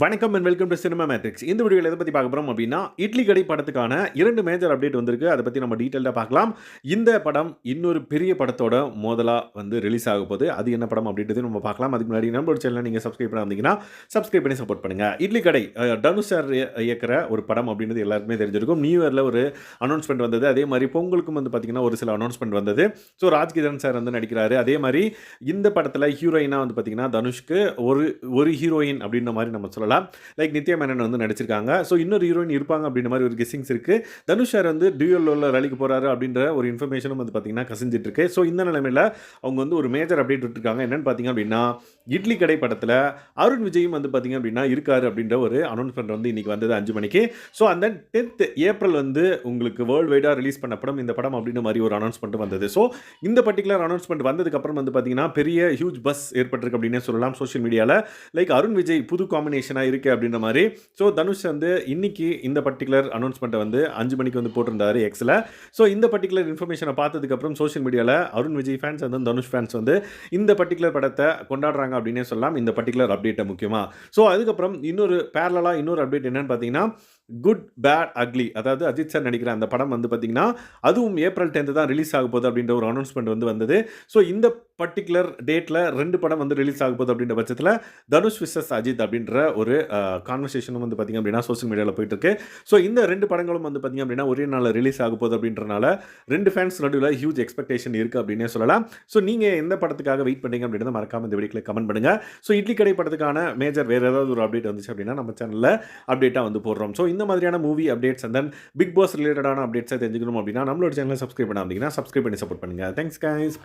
வணக்கம் and welcome to cinema matrix இந்த வீடியோவில் எதை பற்றி பார்க்க போகிறோம் அப்படின்னா இட்லி கடை படத்துக்கான இரண்டு மேஜர் அப்டேட் வந்திருக்கு. அதை பற்றி நம்ம டீட்டெயிலாக பார்க்கலாம். இந்த படம் இன்னொரு பெரிய படத்தோட மோதலாக வந்து ரிலீஸ் ஆக போகுது. அது என்ன படம் அப்படின்றது நம்ம பார்க்கலாம். அதுக்கு முன்னாடி நம்மளோட சேனலை நீங்கள் சப்ஸ்கிரைப் பண்ணாதீங்கன்னா சப்ஸ்கிரைப் பண்ணி சப்போர்ட் பண்ணுங்கள் இட்லி கடை டனு தனுஷ் சார் இயக்கிற ஒரு படம் அப்படின்றது எல்லாருக்குமே தெரிஞ்சிருக்கும். நியூ இயரில் ஒரு அனௌன்ஸ்மெண்ட் வந்தது. அதே மாதிரி பொங்கலுக்கும் வந்து பார்த்திங்கன்னா ஒரு சில அனௌன்ஸ்மெண்ட் வந்தது. ஸோ ராஜ்கிதன் சார் வந்து நடிக்கிறாரு. அதே மாதிரி இந்த படத்தில் ஹீரோயினாக வந்து பார்த்திங்கன்னா தனுஷ்க்கு ஒரு ஒரு ஹீரோயின் அப்படின்ற மாதிரி நம்ம சொல்லலாம். லைக் நித்யா மேனன் வந்து நடிச்சிருக்காங்க. ஸோ இன்னொரு ஹீரோயின் இருப்பாங்க அப்படின்ற மாதிரி ஒரு கெஸ்ஸிங்ஸ் இருக்குது தனுஷ் சார் வந்து டியூஎல் வேலைக்கு போகிறாரு அப்படின்ற ஒரு இன்ஃபர்மேஷனும் வந்து பார்த்திங்கன்னா கசிஞ்சிட்டு இருக்கு ஸோ இந்த நிலைமையில் அவங்க வந்து ஒரு மேஜர் அப்டேட் விட்டுருக்காங்க. என்னன்னு பார்த்தீங்க அப்படின்னா இட்லி கடை படத்தில் அருண் விஜயும் வந்து பார்த்திங்க அப்படின்னா இருக்காரு அப்படின்ற ஒரு அனௌன்ஸ்மெண்ட் வந்து இன்றைக்கி வந்தது அஞ்சு மணிக்கு. ஸோ அந்த டென்த் ஏப்ரல் வந்து உங்களுக்கு வேர்ல்டு வைடாக ரிலீஸ் பண்ண படம் இந்த படம் அப்படின்ற மாதிரி ஒரு அனௌன்ஸ்மெண்ட் வந்தது. ஸோ இந்த பர்டிகுலர் அனௌன்ஸ்மெண்ட் வந்ததுக்கப்புறம் வந்து பார்த்தீங்கன்னா பெரிய ஹியூஜ் பஸ் ஏற்பட்டிருக்கு அப்படின்னே சொல்லலாம் சோஷியல் மீடியாவில் லைக் அருண் விஜய் புது காம்பினேஷனாக இருக்குது அப்படின்ற மாதிரி. ஸோ தனுஷ் வந்து இன்னைக்கு இந்த பர்டிகுலர் அனௌன்ஸ்மெண்ட்டை வந்து அஞ்சு மணிக்கு வந்து போட்டிருந்தாரு எக்ஸில் ஸோ இந்த பர்டிகுலர் இன்ஃபர்மேஷனை பார்த்ததுக்கப்புறம் சோஷியல் மீடியாவில் அருண் விஜய் ஃபேன்ஸ் வந்து தனுஷ் ஃபேன்ஸ் வந்து இந்த பர்டிகுலர் படத்தை கொண்டாடுறாங்க அப்படின்னே சொல்லலாம். இந்த பர்டிகுலர் அப்டேட்டை முக்கியமாக ஸோ அதுக்கப்புறம் இன்னொரு பேரலாக இன்னொரு அப்டேட் என்னென்னு பார்த்தீங்கன்னா குட் பேட் அக்லி அதாவது அஜித் சார் நடிக்கிற அந்த படம் வந்து பார்த்தீங்கன்னா அதுவும் ஏப்ரல் டென்த்து தான் ரிலீஸ் ஆக போகுது அப்படின்ற ஒரு அனௌன்ஸ்மெண்ட் வந்து வந்தது. ஸோ இந்த பர்டிகுலர் டேட்டில் ரெண்டு படம் வந்து ரிலீஸ் ஆக போகுது அப்படின்ற பட்சத்தில் தனுஷ் விசஸ் அஜித் அப்படின்ற ஒரு கான்வர்சேஷனும் வந்து பார்த்திங்க அப்படின்னா சோஷியல் மீடியாவில் போயிட்டுருக்கு ஸோ இந்த ரெண்டு படங்களும் வந்து பார்த்திங்க அப்படின்னா ஒரே நாளில் ரிலீஸ் ஆக போகுது அப்படின்றனால ரெண்டு ஃபேன்ஸ் நடுவில் ஹியூஜ் எக்ஸ்பெக்டேஷன் இருக்குது அப்படின்னே சொல்லலாம். ஸோ நீங்கள் எந்த படத்துக்காக வெயிட் பண்ணீங்க அப்படின்றத மறக்காமல் இந்த வீடியோவில் கமெண்ட் பண்ணுங்கள் ஸோ இட்லி கடை படத்துக்கான மேஜர் வேறு ஏதாவது ஒரு அப்டேட் வந்துச்சு அப்படின்னா நம்ம சேனலில் அப்டேட்டாக வந்து போடுறோம். ஸோ இந்த மாதிரியான movie updates and then Bigg Boss ரிலேட்டடான அப்டேட்ஸை தெரிஞ்சுக்கணும் அப்படின்னா நம்மளோட சேனலை சப்ஸ்கிரைப் பண்ணாமல் சப்ஸ்கிரைப் பண்ணி சப்போர்ட் பண்ணுங்கள் தேங்க்ஸ் கைஸ்